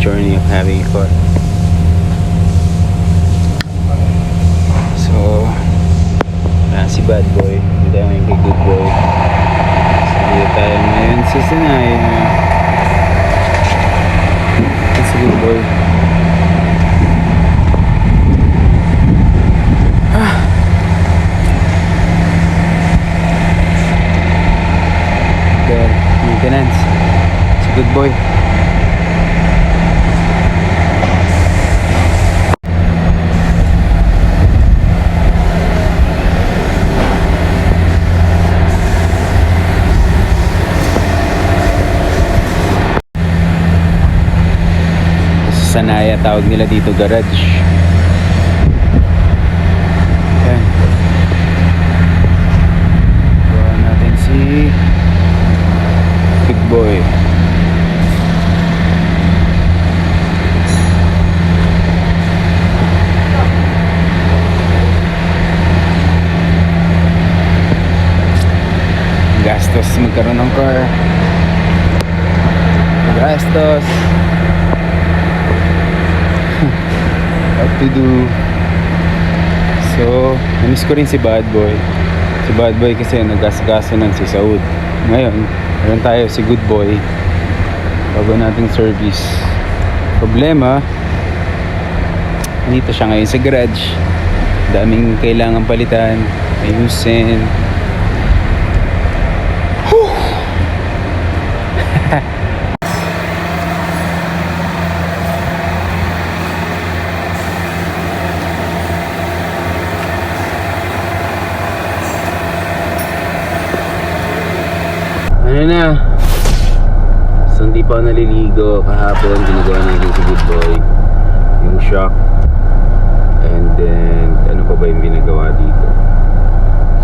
journey of having a car. So, ah, si bad boy. Hindi tayo ngayon good boy. So, dito tayo ngayon sa Sanay. Ito si good boy. the maintenance. It's a good boy. Sanaya tawag nila dito garage. Yan. Gawa natin si Big Boy. Gastos magkaroon ng car. Gastos. To do? So, namiss ko rin si Bad Boy. Si Bad Boy kasi nagasgasanan si Saud. Ngayon, meron tayo si Good Boy. Bago nating service. Problema, nandito siya ngayon sa garage. Daming kailangan palitan, ayusin. Ano na? So, hindi pa naliligo. Kahapon, ginagawa natin si Good Boy. Yung shock. And then, ano pa ba yung ginagawa dito?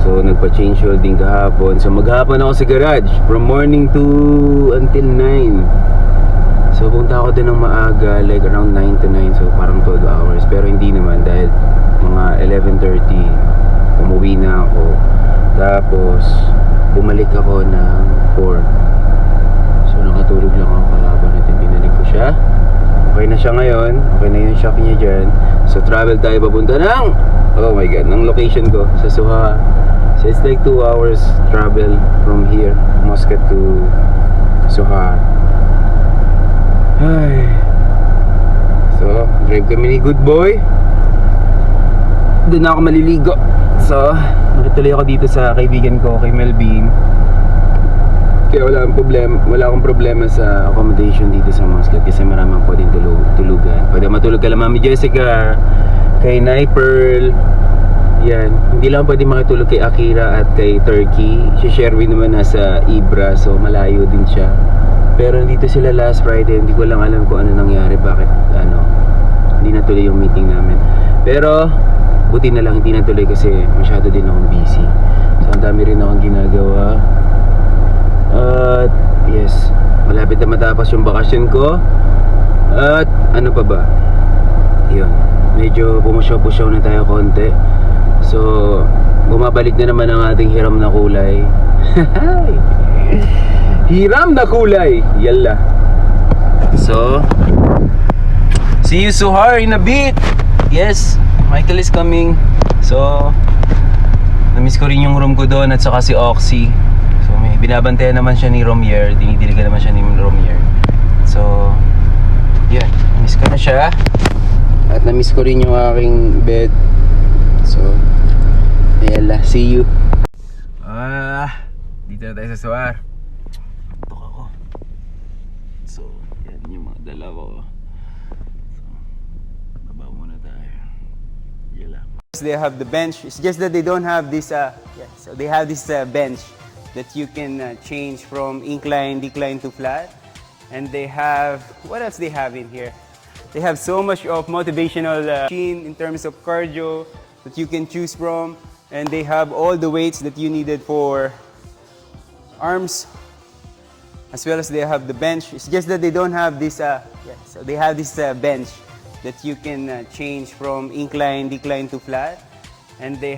So, nagpa-change oil din kahapon. So, maghapon ako sa garage. From morning to until 9. So, punta ako din ng maaga. Like around 9 to 9. So, parang 12 hours. Pero hindi naman dahil mga 11.30 umuwi na ako. Tapos, bumalik ako ng 4. So, nakatulog lang ako kahapon at binalik ko siya. Okay na siya ngayon. Okay na yung shock niya dyan. So, travel tayo papunta ng, oh my god, ng location ko sa Suha. So, it's like 2 hours travel from here, Muscat to Suha. Ay. So, drive kami ni Good Boy. Doon ako maliligo. So, nakituloy ako dito sa kaibigan ko, kay Melvin. Kaya wala akong problema, wala akong problema sa accommodation dito sa Muscat kasi maraming pwedeng tulog, tulugan. Pwede matulog ka lang Mami Jessica, kay Nay. Yan. Hindi lang pwede makitulog kay Akira at kay Turkey. Si Sherwin naman nasa Ibra so malayo din siya. Pero dito sila last Friday, hindi ko lang alam kung ano nangyari, bakit ano, hindi natuloy yung meeting namin. Pero buti na lang hindi natuloy kasi masyado din akong busy. So ang dami rin akong ginagawa. At yes, malapit na matapos yung bakasyon ko. At ano pa ba? Yun, medyo pumusyaw-pusyaw na tayo konti. So, bumabalik na naman ang ating hiram na kulay. hiram na kulay! Yalla. So, see you Suhar in a bit! Yes, Michael is coming. So, namiss ko rin yung room ko doon at saka si Oxy. May binabantayan naman siya ni Romier. Dinidiligan naman siya ni Romier. So, yan. Namiss ko na siya. At namiss ko rin yung aking bed. So, ayala. See you. Ah, dito na tayo sa Suar. Tok ako. So, yan yung mga dala ko. So, baba muna tayo. Yala. They have the bench. It's just that they don't have this. Uh, yeah, so they have this uh, bench that you can uh, change from incline, decline to flat. And they have what else they have in here? They have so much of motivational uh, machine in terms of cardio that you can choose from, and they have all the weights that you needed for arms, as well as they have the bench. It's just that they don't have this. Uh, yeah, so they have this uh, bench that you can uh, change from incline, decline to flat, and they